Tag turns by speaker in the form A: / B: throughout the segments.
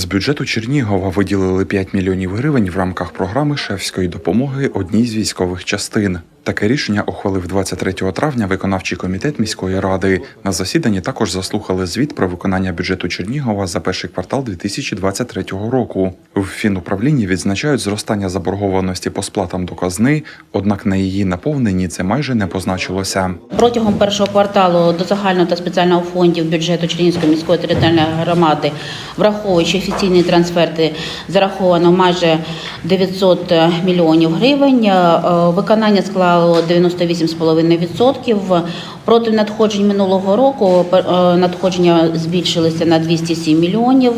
A: З бюджету Чернігова виділили 5 мільйонів гривень в рамках програми шефської допомоги одній з військових частин. Таке рішення ухвалив 23 травня виконавчий комітет міської ради. На засіданні також заслухали звіт про виконання бюджету Чернігова за перший квартал 2023 року. В фінуправлінні відзначають зростання заборгованості по сплатам до казни, однак на її наповненні це майже не позначилося.
B: Протягом першого кварталу до загального та спеціального фондів бюджету Чернігівської міської територіальної громади, враховуючи офіційні трансферти, зараховано майже 900 мільйонів гривень. Е, Виконання склало 98,5%. Проти надходжень минулого року е, надходження збільшилися на 207 мільйонів,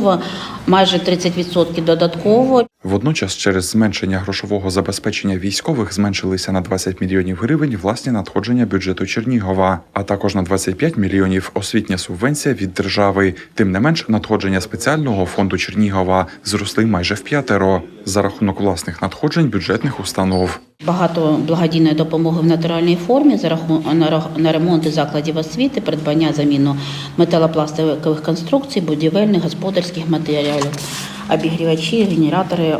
B: майже 30% додатково.
A: Водночас, через зменшення грошового забезпечення військових зменшилися на 20 мільйонів гривень власні надходження бюджету Чернігова, а також на 25 мільйонів освітня субвенція від держави. Тим не менш, надходження спеціального фонду Чернігова зросли майже в п'ятеро за рахунок власних надходжень бюджетних установ.
B: Багато благодійної допомоги в натуральній формі на ремонти закладів освіти, придбання заміну металопластикових конструкцій, будівельних, господарських матеріалів, обігрівачі, генератори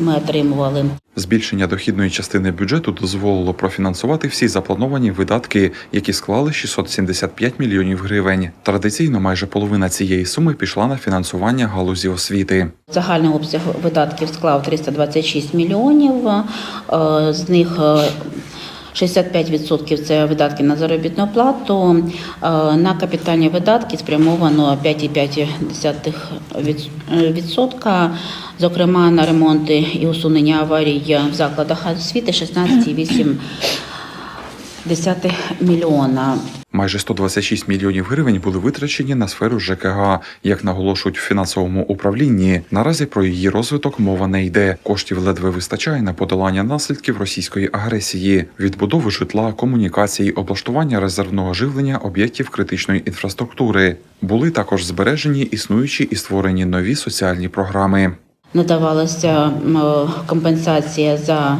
B: ми отримували.
A: Збільшення дохідної частини бюджету дозволило профінансувати всі заплановані видатки, які склали 675 мільйонів гривень. Традиційно майже половина цієї суми пішла на фінансування галузі освіти.
B: Загальний обсяг видатків склав 326 міліонів. е, З них е, 65% це видатки на заробітну плату. Е, На капітальні видатки спрямовано 5,5%, зокрема на ремонти і усунення аварій в закладах освіти 16,8 мільйона.
A: Майже 126 мільйонів гривень були витрачені на сферу ЖКГ. Як наголошують в фінансовому управлінні, наразі про її розвиток мова не йде. Коштів ледве вистачає на подолання наслідків російської агресії, відбудови житла, комунікацій, облаштування резервного живлення об'єктів критичної інфраструктури. Були також збережені існуючі і створені нові соціальні програми.
B: Надавалася компенсація за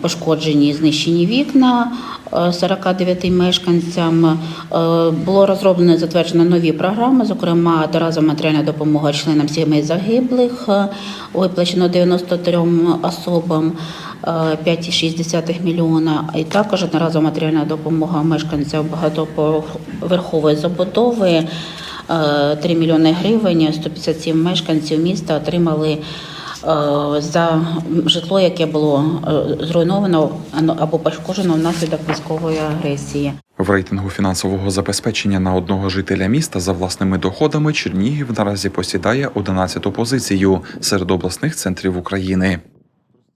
B: пошкоджені знищені вікна е, 49 мешканцям. Е, Було розроблено і затверджено нові програми, зокрема одноразова матеріальна допомога членам сімей загиблих, е, виплачено 93 особам. е, 5,6 мільйона, і також одноразова матеріальна допомога мешканцям багатоповерхової забудови. Е, 3 мільйони гривень, 157 мешканців міста отримали е, за житло, яке було е, зруйновано або пошкоджено внаслідок військової агресії.
A: В рейтингу фінансового забезпечення на одного жителя міста за власними доходами Чернігів наразі посідає 11-ту позицію серед обласних центрів України.